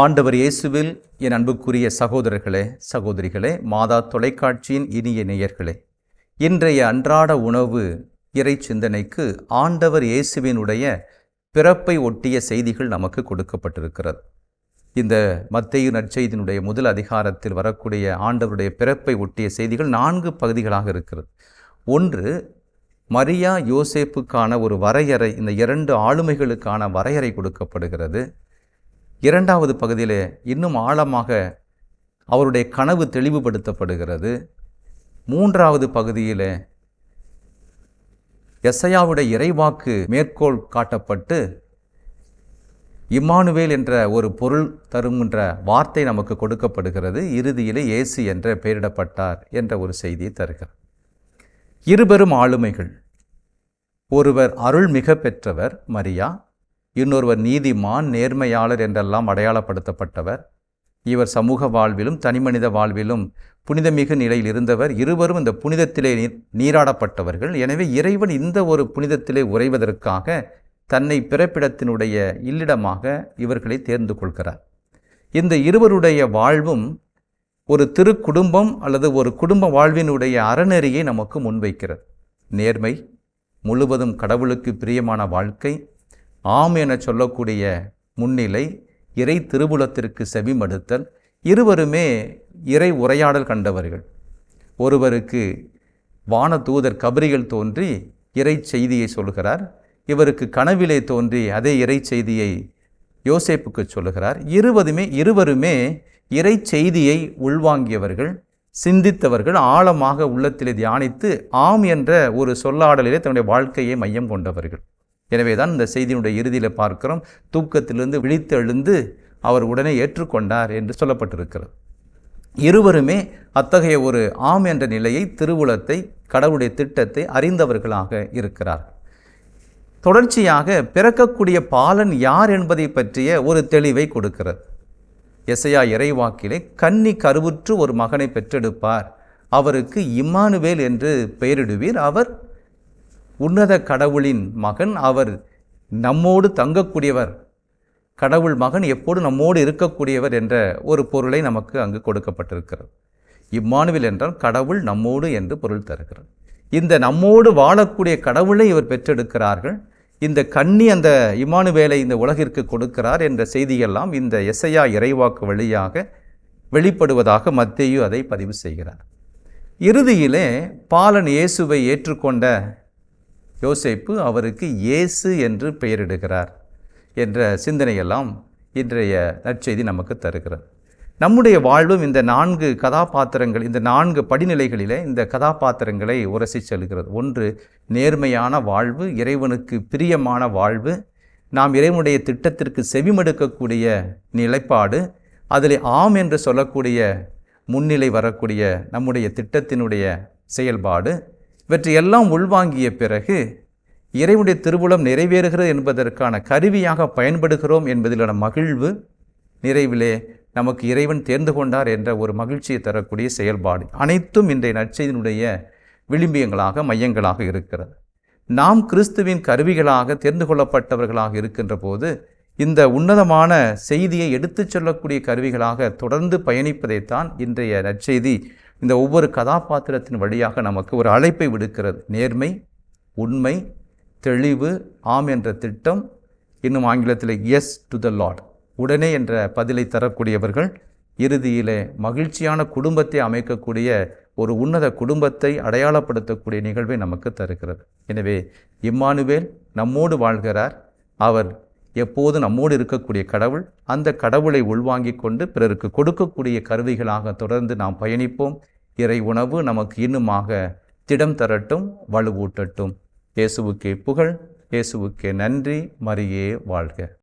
ஆண்டவர் இயேசுவில் என் அன்புக்குரிய சகோதரர்களே சகோதரிகளே மாதா தொலைக்காட்சியின் இனிய நேயர்களே இன்றைய அன்றாட உணவு இறை சிந்தனைக்கு ஆண்டவர் இயேசுவினுடைய பிறப்பை ஒட்டிய செய்திகள் நமக்கு கொடுக்கப்பட்டிருக்கிறது. இந்த மத்திய நற்செய்தியினுடைய முதல் அதிகாரத்தில் வரக்கூடிய ஆண்டவருடைய பிறப்பை ஒட்டிய செய்திகள் நான்கு பகுதிகளாக இருக்கிறது. ஒன்று மரியா யோசேப்புக்கான ஒரு வரையறை இந்த இரண்டு ஆளுமைகளுக்கான வரையறை கொடுக்கப்படுகிறது. இரண்டாவது பகுதியில் இன்னும் ஆழமாக அவருடைய கனவு தெளிவுபடுத்தப்படுகிறது. மூன்றாவது பகுதியில் எஸ்ஐயாவுடைய இறைவாக்கு மேற்கோள் காட்டப்பட்டு இம்மானுவேல் என்ற ஒரு பொருள் தருகின்ற வார்த்தை நமக்கு கொடுக்கப்படுகிறது. இறுதியில் இயேசு என்ற பெயரிடப்பட்டார் என்ற ஒரு செய்தியை தருகிறார். இருபெரும் ஆளுமைகள். ஒருவர் அருள் மிக பெற்றவர் மரியா. இன்னொருவர் நீதிமான் நேர்மையாளர் என்றெல்லாம் அடையாளப்படுத்தப்பட்டவர். இவர் சமூக வாழ்விலும் தனிமனித வாழ்விலும் புனிதமிகு நிலையில் இருந்தவர். இருவரும் இந்த புனிதத்திலே நீராடப்பட்டவர்கள். எனவே இறைவன் இந்த ஒரு புனிதத்திலே உறைவதற்காக தன்னை பிறப்பிடத்தினுடைய இல்லிடமாக இவர்களை தேர்ந்து கொள்கிறார். இந்த இருவருடைய வாழ்வும் ஒரு திருக்குடும்பம் அல்லது ஒரு குடும்ப வாழ்வினுடைய அறநெறியை நமக்கு முன்வைக்கிறது. நேர்மை முழுவதும் கடவுளுக்கு பிரியமான வாழ்க்கை ஆம் என சொல்லக்கூடிய முன்னிலை இறை திருபுலத்திற்கு செவிமடுத்தல். இருவருமே இறை உரையாடல் கண்டவர்கள். ஒருவருக்கு வான தூதர் கபரிகள் தோன்றி இறை செய்தியை சொல்கிறார் இவருக்கு கனவிலே தோன்றி அதே இறை செய்தியை யோசேப்புக்கு சொல்லுகிறார். இருவதுமே இருவருமே இறை செய்தியை உள்வாங்கியவர்கள் சிந்தித்தவர்கள் ஆழமாக உள்ளத்திலே தியானித்து ஆம் என்ற ஒரு சொல்லாடலிலே தன்னுடைய வாழ்க்கையை மையம் கொண்டவர்கள். எனவே தான் இந்த செய்தியினுடைய இறுதியில் பார்க்கிறோம். தூக்கத்திலிருந்து விழித்தெழுந்து அவர் உடனே ஏற்றுக்கொண்டார் என்று சொல்லப்பட்டிருக்கிறது. இருவருமே அத்தகைய ஒரு ஆம் என்ற நிலையை திருவுளத்தை கடவுளுடைய திட்டத்தை அறிந்தவர்களாக இருக்கிறார் தொடர்ச்சியாக பிறக்கக்கூடிய பாலன் யார் என்பதை பற்றிய ஒரு தெளிவை கொடுக்கிறது. எசையா இறைவாக்கிலே கன்னி கருவுற்று ஒரு மகனை பெற்றெடுப்பார். அவருக்கு இம்மானுவேல் என்று பெயரிடுவீர். அவர் உன்னத கடவுளின் மகன் அவர் நம்மோடு தங்கக்கூடியவர். கடவுள் மகன் எப்போது நம்மோடு இருக்கக்கூடியவர் என்ற ஒரு பொருளை நமக்கு அங்கு கொடுக்கப்பட்டிருக்கிறது. இம்மானுவில் என்றால் கடவுள் நம்மோடு என்று பொருள் தருகிறது இந்த நம்மோடு வாழக்கூடிய கடவுளை இவர் பெற்றெடுக்கிறார்கள். இந்த கன்னி அந்த இமானுவேலை இந்த உலகிற்கு கொடுக்கிறார் என்ற செய்தியெல்லாம் இந்த எசையா இறைவாக்கு வழியாக வெளிப்படுவதாக மத்தேயு அதை பதிவு செய்கிறார். இறுதியிலே பாலன் இயேசுவை ஏற்றுக்கொண்ட யோசேப்பு அவருக்கு இயேசு என்று பெயரிடுகிறார் என்ற சிந்தனையெல்லாம் இன்றைய நற்செய்தி நமக்கு தருகிறது. நம்முடைய வாழ்வும் இந்த நான்கு கதாபாத்திரங்கள் இந்த நான்கு படிநிலைகளிலே இந்த கதாபாத்திரங்களை உரசி செல்கிறது. ஒன்று நேர்மையான வாழ்வு இறைவனுக்கு பிரியமான வாழ்வு நாம் இறைவனுடைய திட்டத்திற்கு செவிமடுக்கக்கூடிய நிலைப்பாடு அதில் ஆம் என்று சொல்லக்கூடிய முன்னிலை வரக்கூடிய நம்முடைய திட்டத்தினுடைய செயல்பாடு இவற்றையெல்லாம் உள்வாங்கிய பிறகு இறைவனுடைய திருவுளம் நிறைவேறுகிறது என்பதற்கான கருவியாக பயன்படுகிறோம் என்பதிலான மகிழ்வு நிறைவிலே நமக்கு இறைவன் தேர்ந்து கொண்டார் என்ற ஒரு மகிழ்ச்சியை தரக்கூடிய செயல்பாடு அனைத்தும் இன்றைய நற்செய்தியினுடைய விளிம்பியங்களாக மையங்களாக இருக்கிறது. நாம் கிறிஸ்துவின் கருவிகளாக தேர்ந்து கொள்ளப்பட்டவர்களாக இருக்கின்ற போது இந்த உன்னதமான செய்தியை எடுத்துச் சொல்லக்கூடிய கருவிகளாக தொடர்ந்து பயணிப்பதைத்தான் இன்றைய நற்செய்தி இந்த ஒவ்வொரு கதாபாத்திரத்தின் வழியாக நமக்கு ஒரு அழைப்பை விடுக்கிறது. நேர்மை உண்மை தெளிவு ஆம் என்ற திட்டம் இன்னும் ஆங்கிலத்தில் எஸ் டு த லாட் உடனே என்ற பதிலை தரக்கூடியவர்கள் இறுதியிலே மகிழ்ச்சியான குடும்பத்தை அமைக்கக்கூடிய ஒரு உன்னத குடும்பத்தை அடையாளப்படுத்தக்கூடிய நிகழ்வை நமக்கு தருகிறது. எனவே இம்மானுவேல் நம்மோடு வாழ்கிறார். அவர் எப்போது நம்மோடு இருக்கக்கூடிய கடவுள் அந்த கடவுளை உள்வாங்கிக் கொண்டு பிறருக்கு கொடுக்கக்கூடிய கருவிகளாக தொடர்ந்து நாம் பயணிப்போம். இறை உணவு நமக்கு இன்னுமாக திடம் தரட்டும் வலுவூட்டட்டும். இயேசுவுக்கே புகழ் இயேசுவுக்கே நன்றி மரியே வாழ்க.